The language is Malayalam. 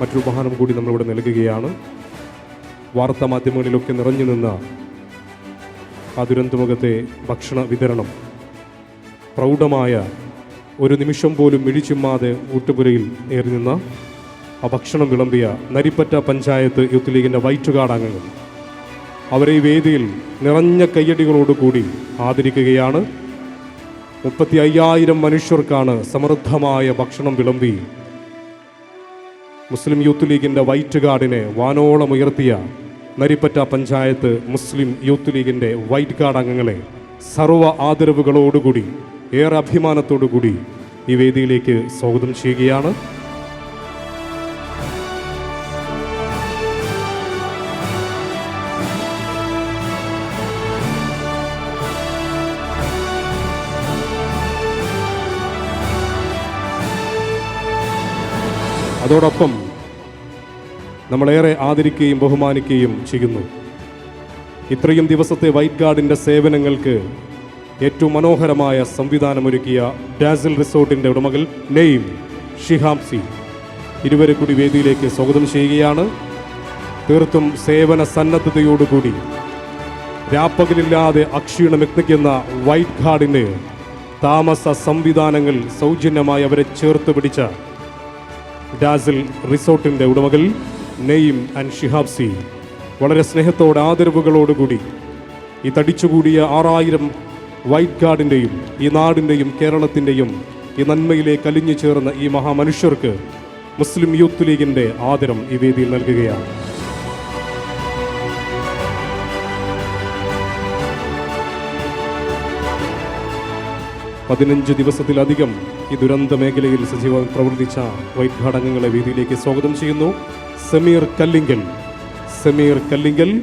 മറ്റൊരു ഉപഹാരം കൂടി നമ്മളിവിടെ നൽകുകയാണ്. വാർത്താ മാധ്യമങ്ങളിലൊക്കെ നിറഞ്ഞു നിന്ന ആ ദുരന്തമുഖത്തെ ഭക്ഷണ വിതരണം. പ്രൗഢമായ ഒരു നിമിഷം പോലും മിഴിച്ചുമ്മാതെ ഊട്ടുപുരയിൽ ഏറി നിന്ന ആ ഭക്ഷണം വിളമ്പിയ നരിപ്പറ്റ പഞ്ചായത്ത് യൂത്ത് ലീഗിന്റെ വൈറ്റുകാട് അംഗങ്ങൾ അവരെ ഈ വേദിയിൽ നിറഞ്ഞ കയ്യടികളോടുകൂടി ആദരിക്കുകയാണ്. മുപ്പത്തി അയ്യായിരം മനുഷ്യർക്കാണ് സമൃദ്ധമായ ഭക്ഷണം വിളമ്പി മുസ്ലിം യൂത്ത് ലീഗിന്റെ വൈറ്റ് കാർഡിനെ വാനോളം ഉയർത്തിയ നരിപ്പറ്റ പഞ്ചായത്ത് മുസ്ലിം യൂത്ത് ലീഗിന്റെ വൈറ്റ് കാർഡ് അംഗങ്ങളെ സർവ ആദരവുകളോടുകൂടി ഏറെ അഭിമാനത്തോടുകൂടി ഈ വേദിയിലേക്ക് സ്വാഗതം ചെയ്യുകയാണ്. അതോടൊപ്പം നമ്മളേറെ ആദരിക്കുകയും ബഹുമാനിക്കുകയും ചെയ്യുന്നു. ഇത്രയും ദിവസത്തെ വൈറ്റ് ഗാർഡിന്റെ സേവനങ്ങൾക്ക് ഏറ്റവും മനോഹരമായ സംവിധാനമൊരുക്കിയ ഡാസിൽ റിസോർട്ടിന്റെ ഉടമകൾ നെയ്ം ഷിഹാബ് സി. ഇരുവരെ കൂടി വേദിയിലേക്ക് സ്വാഗതം ചെയ്യുകയാണ്. തീർത്തും സേവന സന്നദ്ധതയോടുകൂടി രാപ്പകലില്ലാതെ അക്ഷീണം എത്തിക്കുന്ന വൈറ്റ് ഗാർഡിന് താമസ സംവിധാനങ്ങൾ സൗജന്യമായി അവരെ ചേർത്ത് പിടിച്ച ഡാസിൽ റിസോർട്ടിന്റെ ഉടമകൾ നെയ്ം ആൻഡ് ഷിഹാബ് സി വളരെ സ്നേഹത്തോടെ ആദരവുകളോടുകൂടി ഈ തടിച്ചുകൂടിയ ആറായിരം വൈറ്റ് ഗാർഡിന്റെയും ഈ നാടിന്റെയും കേരളത്തിന്റെയും ഈ നന്മയിലേക്ക് അലിഞ്ഞു ചേർന്ന ഈ മഹാമനുഷ്യർക്ക് മുസ്ലിം യൂത്ത് ലീഗിന്റെ ആദരം ഈ വേദിയിൽ നൽകുകയാണ്. പതിനഞ്ച് ദിവസത്തിലധികം ഈ ദുരന്ത മേഖലയിൽ സജീവം പ്രവർത്തിച്ച വൈറ്റ് ഘടകങ്ങളെ വേദിയിലേക്ക് സ്വാഗതം ചെയ്യുന്നു. സമീർ കല്ലിങ്കൽ. സമീർ കല്ലിങ്കൽ